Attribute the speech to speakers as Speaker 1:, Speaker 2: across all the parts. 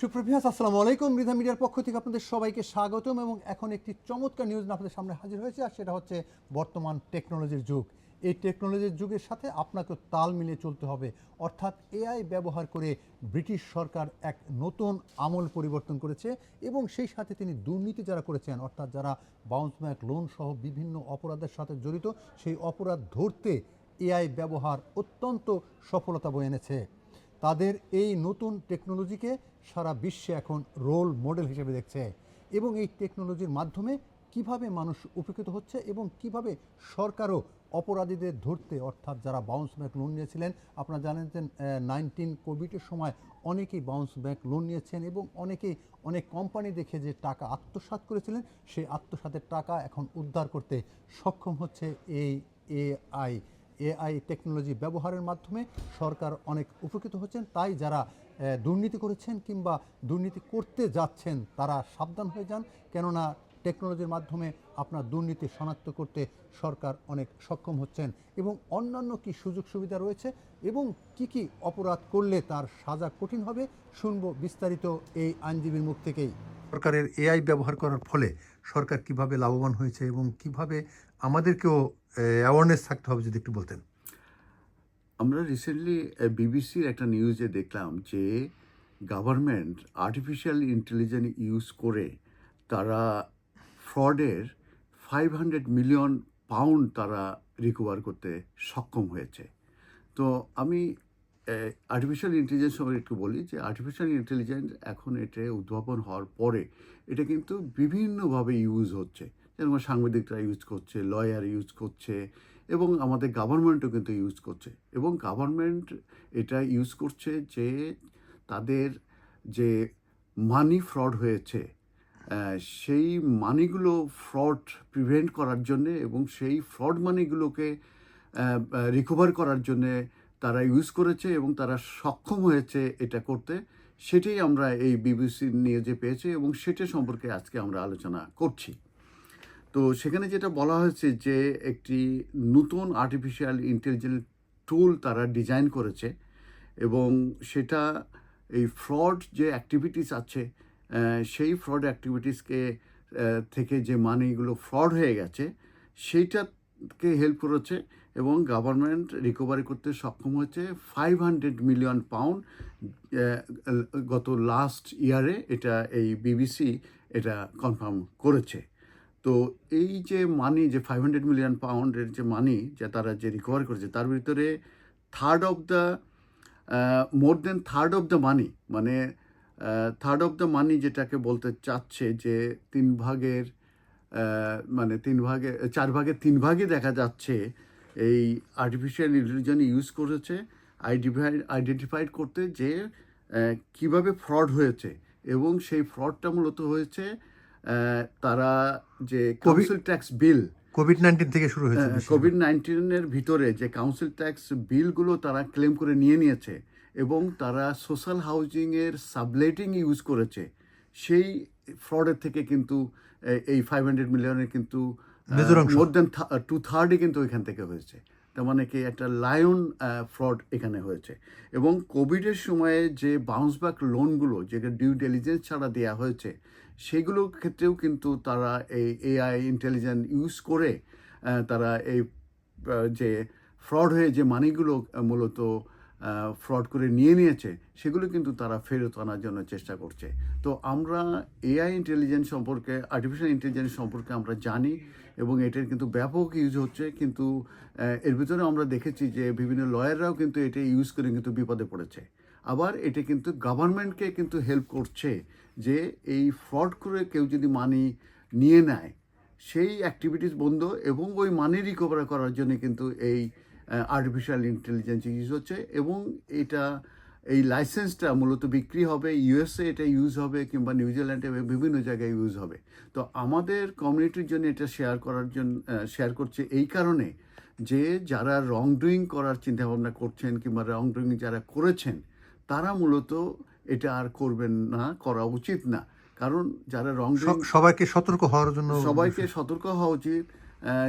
Speaker 1: সুপ্রভিয়াস আসসালামু আলাইকুম। মৃধা মিডিয়ার পক্ষ থেকে আপনাদের সবাইকে স্বাগতম এবং এখন একটি চমৎকার নিউজ আপনাদের সামনে হাজির হয়েছে, আর সেটা হচ্ছে বর্তমান টেকনোলজির যুগ। এই টেকনোলজির যুগের সাথে আপনাকে তাল মিলিয়ে চলতে হবে। অর্থাৎ এআই ব্যবহার করে ব্রিটিশ সরকার এক নতুন আমল পরিবর্তন করেছে এবং সেই সাথে তিনি দুর্নীতি যারা করেছেন, অর্থাৎ যারা বাউন্স ব্যাক লোন সহ বিভিন্ন অপরাধের সাথে জড়িত, সেই অপরাধ ধরতে এআই ব্যবহার অত্যন্ত সফলতা বয়ে এনেছে। তাদের এই নতুন টেকনোলজিকে সারা বিশ্বে এখন রোল মডেল হিসেবে দেখছে। এবং এই টেকনোলজির মাধ্যমে কীভাবে মানুষ উপকৃত হচ্ছে এবং কীভাবে সরকারও অপরাধীদের ধরতে, অর্থাৎ যারা বাউন্স ব্যাক লোন নিয়েছিলেন, আপনারা জানেন যে নাইনটিন কোভিডের সময় অনেকেই বাউন্স ব্যাক লোন নিয়েছেন এবং অনেকেই, অনেক কোম্পানি দেখে যে টাকা আত্মসাৎ করেছিলেন, সেই আত্মসাতের টাকা এখন উদ্ধার করতে সক্ষম হচ্ছে এই এআই এআই টেকনোলজি ব্যবহারের মাধ্যমে সরকার অনেক উপকৃত হচ্ছেন। তাই যারা দুর্নীতি করেছেন কিংবা দুর্নীতি করতে যাচ্ছেন, তারা সাবধান হয়ে যান। কেননা টেকনোলজির মাধ্যমে আপনার দুর্নীতি শনাক্ত করতে সরকার অনেক সক্ষম হচ্ছেন এবং অন্যান্য কি সুযোগ সুবিধা রয়েছে এবং কি কি অপরাধ করলে তার সাজা কঠিন হবে, শুনব বিস্তারিত এই আইনজীবীর মুখ থেকেই। সরকারের এআই ব্যবহার করার ফলে সরকার কীভাবে লাভবান হয়েছে এবং কীভাবে আমাদেরকেও অ্যাওয়ারনেস থাকতে হবে যদি একটু বলতেন।
Speaker 2: আমরা রিসেন্টলি বিবিসির একটা নিউজে দেখলাম যে গভর্নমেন্ট আর্টিফিশিয়াল ইন্টেলিজেন্স ইউজ করে তারা ফ্রডের ফাইভ হান্ড্রেড মিলিয়ন পাউন্ড তারা রিকভার করতে সক্ষম হয়েছে। তো আমি আর্টিফিশিয়াল ইন্টেলিজেন্স সম্পর্কে একটু বলি যে আর্টিফিশিয়াল ইন্টেলিজেন্স এখন এটা উদ্ভাবন হওয়ার পরে এটা কিন্তু বিভিন্নভাবে ইউজ হচ্ছে। যেমন সাংবাদিকরা ইউজ করছে লয়ার ইউজ করছে এবং আমাদের গভর্নমেন্টও কিন্তু ইউজ করছে। এবং গভর্নমেন্ট এটা ইউজ করছে যে তাদের যে মানি ফ্রড হয়েছে সেই মানিগুলো ফ্রড প্রিভেন্ট করার জন্যে এবং সেই ফ্রড মানিগুলোকে রিকভার করার জন্যে তারা ইউজ করেছে এবং তারা সক্ষম হয়েছে এটা করতে। সেটাই আমরা এই বিবিসি নিয়ে যে পেয়েছি এবং সেটা সম্পর্কে আজকে আমরা আলোচনা করছি। তো সেখানে যেটা বলা হয়েছে যে একটি নতুন আর্টিফিশিয়াল ইন্টেলিজেন্স টুল তারা ডিজাইন করেছে এবং সেটা এই ফ্রড যে অ্যাক্টিভিটিস আছে সেই ফ্রড অ্যাক্টিভিটিসকে থেকে যে মানিগুলো ফ্রড হয়ে গেছে, সেইটাকে হেল্প করেছে এবং গভর্নমেন্ট রিকভারি করতে সক্ষম হয়েছে ফাইভ হান্ড্রেড মিলিয়ন পাউন্ড গত লাস্ট ইয়ারে এটা এই বিবিসি এটা কনফার্ম করেছে। তো এই যে মানি যে ফাইভ হান্ড্রেড মিলিয়ন পাউন্ডের যে মানি যে তারা যে রিকভার করেছে, তার ভিতরে third of the more than third of the money মানে থার্ড অফ দ্য মানি যেটাকে বলতে চাচ্ছে যে তিন ভাগের মানে তিন ভাগে, চার ভাগের তিন ভাগে দেখা যাচ্ছে এই আর্টিফিশিয়াল ইন্টেলিজেন্স ইউজ করেছে আইডেন্টিফাই আইডেন্টিফাইড করতে যে কীভাবে ফ্রড হয়েছে এবং সেই ফ্রডটা মূলত হয়েছে তারা যে council tax bill
Speaker 1: covid nineteen থেকে শুরু হয়েছে
Speaker 2: কোভিড নাইন্টিনের ভিতরে যে কাউন্সিল ট্যাক্স বিলগুলো তারা ক্লেম করে নিয়ে নিয়েছে এবং তারা সোশ্যাল হাউজিংয়ের সাবলেটিং ইউজ করেছে সেই ফ্রডের থেকে কিন্তু এই ফাইভ হান্ড্রেড মিলিয়নের কিন্তু মোর দেন টু থার্ডই কিন্তু এখান থেকে হয়েছে। তার মানে কি একটা লায়ন ফ্রড এখানে হয়েছে। এবং কোভিডের সময়ে যে বাউন্স ব্যাক লোনগুলো যেটা ডিউ ডেলিজেন্স ছাড়া দেওয়া হয়েছে সেগুলোর ক্ষেত্রেও কিন্তু তারা এই এআই ইন্টেলিজেন্স ইউজ করে তারা এই যে ফ্রড হয়ে যে মানিগুলো মূলত ফ্রড করে নিয়ে নিয়েছে, সেগুলো কিন্তু তারা ফেরত আনার জন্য চেষ্টা করছে। তো আমরা এআই ইন্টেলিজেন্স সম্পর্কে আর্টিফিশিয়াল ইন্টেলিজেন্স সম্পর্কে আমরা জানি এবং এটার কিন্তু ব্যাপক ইউজ হচ্ছে, কিন্তু এর ভিতরে আমরা দেখেছি যে বিভিন্ন লয়াররাও কিন্তু এটা ইউজ করে কিন্তু বিপদে পড়েছে। আবার এটা কিন্তু গভর্নমেন্টকে কিন্তু হেল্প করছে যে এই ফ্রড করে কেউ যদি মানি নিয়ে নেয়, সেই অ্যাক্টিভিটিস বন্ধ এবং ওই মানি রিকভার করার জন্য কিন্তু এই আর্টিফিশিয়াল ইন্টেলিজেন্স ইউজ হচ্ছে এবং এটা এই লাইসেন্সটা মূলত বিক্রি হবে ইউএসএ এটা ইউজ হবে কিংবা নিউজিল্যান্ডে বিভিন্ন জায়গায় ইউজ হবে। তো আমাদের কমিউনিটির জন্য এটা শেয়ার করার জন্য শেয়ার করছে এই কারণে যে যারা রং ডুইং করার চিন্তাভাবনা করছেন কিংবা রং ডুইং যারা করেছেন তারা মূলত এটা আর করবেন না করা উচিত না। কারণ যারা রং
Speaker 1: সবাইকে সতর্ক হওয়ার জন্য
Speaker 2: সবাইকে সতর্ক হওয়া উচিত।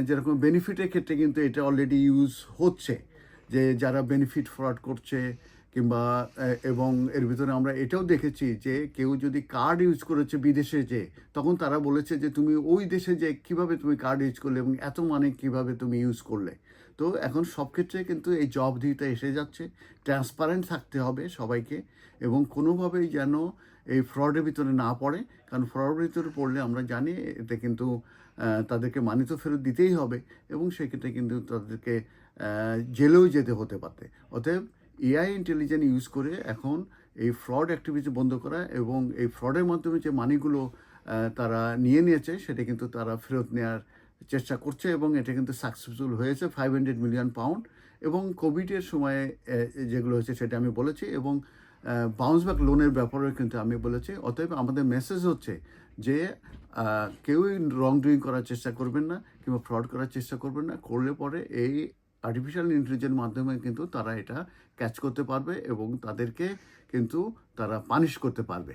Speaker 2: যেরকম বেনিফিটের ক্ষেত্রে কিন্তু এটা অলরেডি ইউজ হচ্ছে, যে যারা বেনিফিট ফ্রড করছে কিংবা এবং এর ভিতরে আমরা এটাও দেখেছি যে কেউ যদি কার্ড ইউজ করেছে বিদেশে যে তখন তারা বলেছে যে তুমি ওই দেশে যে কীভাবে তুমি কার্ড ইউজ করলে এবং এত মানে কীভাবে তুমি ইউজ করলে। তো এখন সব ক্ষেত্রে কিন্তু এই জব দিতে এসে যাচ্ছে ট্রান্সপারেন্ট থাকতে হবে সবাইকে এবং কোনোভাবেই যেন এই ফ্রডের ভিতরে না পড়ে, কারণ ফ্রডের ভিতরে পড়লে আমরা জানি এতে কিন্তু তাদেরকে মানি তো ফেরত দিতেই হবে এবং সেক্ষেত্রে কিন্তু তাদেরকে জেলেও যেতে হতে পারে অতএব এআই ইন্টেলিজেন্স ইউজ করে এখন এই ফ্রড অ্যাক্টিভিটি বন্ধ করা এবং এই ফ্রডের মাধ্যমে যে মানিগুলো তারা নিয়ে নিয়েছে, সেটা কিন্তু তারা ফেরত নেওয়ার চেষ্টা করছে এবং এটা কিন্তু সাকসেসফুল হয়েছে ফাইভ হান্ড্রেড মিলিয়ন পাউন্ড এবং কোভিডের সময়ে যেগুলো হয়েছে সেটা আমি বলেছি এবং বাউন্স ব্যাক লোনের ব্যাপারেও কিন্তু আমি বলেছি। অতএব আমাদের মেসেজ হচ্ছে যে কেউই রং ডুইং করার চেষ্টা করবেন না কিংবা ফ্রড করার চেষ্টা করবেন না। করলে পরে এই আর্টিফিশিয়াল ইন্টেলিজেন্স মাধ্যমে কিন্তু তারা এটা ক্যাচ করতে পারবে এবং তাদেরকে কিন্তু তারা পানিশ করতে পারবে।